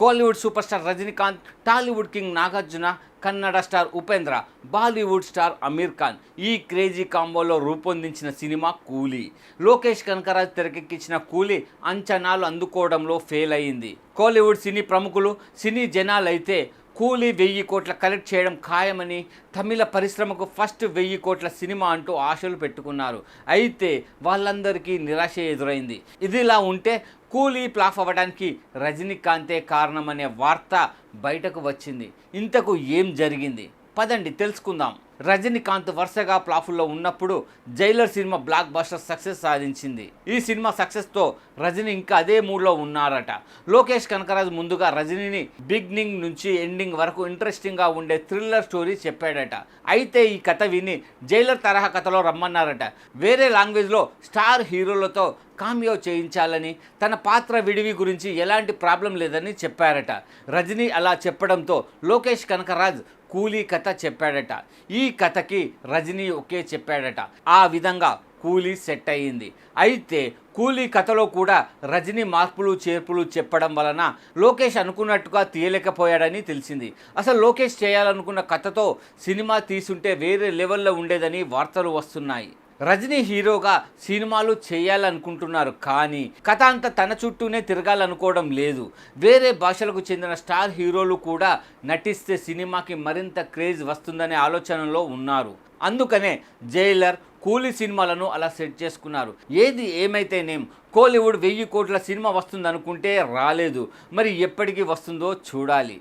Kollywood super star Rajinikanth Tollywood king Nagarjuna Kannada star Upendra Bollywood star Aamir Khan ఈ crazy కాంబోలో రూపొందించిన cinema కూలీ. లోకేష్ కనకరాజ్ తెరకెక్కించిన కూలీ అంచనాలు అందుకోవడంలో ఫెయిల్ అయింది కోలీవుడ్ సినీ ప్రముఖులు సినీ జనాలైతే కూలీ వెయ్యి కోట్ల కలెక్ట్ చేయడం ఖాయమని తమిళ పరిశ్రమకు ఫస్ట్ వెయ్యి కోట్ల సినిమా అంటూ ఆశలు పెట్టుకున్నారు. అయితే వాళ్ళందరికీ నిరాశ ఎదురైంది. ఇదిలా ఉంటే కూలీ ప్లాఫ్ అవ్వడానికి రజనీకాంతే కారణమనే వార్త బయటకు వచ్చింది. ఇంతకు ఏం జరిగింది? పదండి తెలుసుకుందాం. రజనీకాంత్ వరుసగా ప్లాఫుల్లో ఉన్నప్పుడు Jailer cinema blockbuster success సాధించింది. ఈ సినిమా సక్సెస్తో రజనీ ఇంకా అదే మూడ్లో ఉన్నారట. లోకేష్ కనకరాజు ముందుగా రజనీని బిగినింగ్ నుంచి ఎండింగ్ వరకు ఇంట్రెస్టింగ్గా ఉండే థ్రిల్లర్ స్టోరీ చెప్పాడట. అయితే ఈ కథ విని జైలర్ తరహా కథలో రమ్మన్నారట. వేరే లాంగ్వేజ్లో స్టార్ హీరోలతో కామియో చేయించాలని తన పాత్ర విడివి గురించి ఎలాంటి ప్రాబ్లం లేదని చెప్పారట. రజనీ అలా చెప్పడంతో లోకేష్ కనకరాజ్ కూలీ కథ చెప్పాడట. ఈ కథకి రజనీ ఒకే చెప్పాడట. ఆ విధంగా కూలీ సెట్ అయ్యింది. అయితే కూలీ కథలో కూడా రజనీ మార్పులు చేర్పులు చెప్పడం వలన లోకేష్ అనుకున్నట్టుగా తీయలేకపోయాడని తెలిసింది. అసలు లోకేష్ చేయాలనుకున్న కథతో సినిమా తీసుంటే వేరే లెవెల్లో ఉండేదని వార్తలు వస్తున్నాయి. రజనీ హీరోగా సినిమాలు చేయాలనుకుంటున్నారు కానీ కథ అంతా తన చుట్టూనే తిరగాలనుకోవడం లేదు. వేరే భాషలకు చెందిన స్టార్ హీరోలు కూడా నటిస్తే సినిమాకి మరింత క్రేజ్ వస్తుందనే ఆలోచనలో ఉన్నారు. అందుకనే జైలర్ కూలీ సినిమాలను అలా సెట్ చేసుకున్నారు. ఏది ఏమైతేనేం కోలీవుడ్ వెయ్యి కోట్ల సినిమా వస్తుందనుకుంటే రాలేదు. మరి ఎప్పటికి వస్తుందో చూడాలి.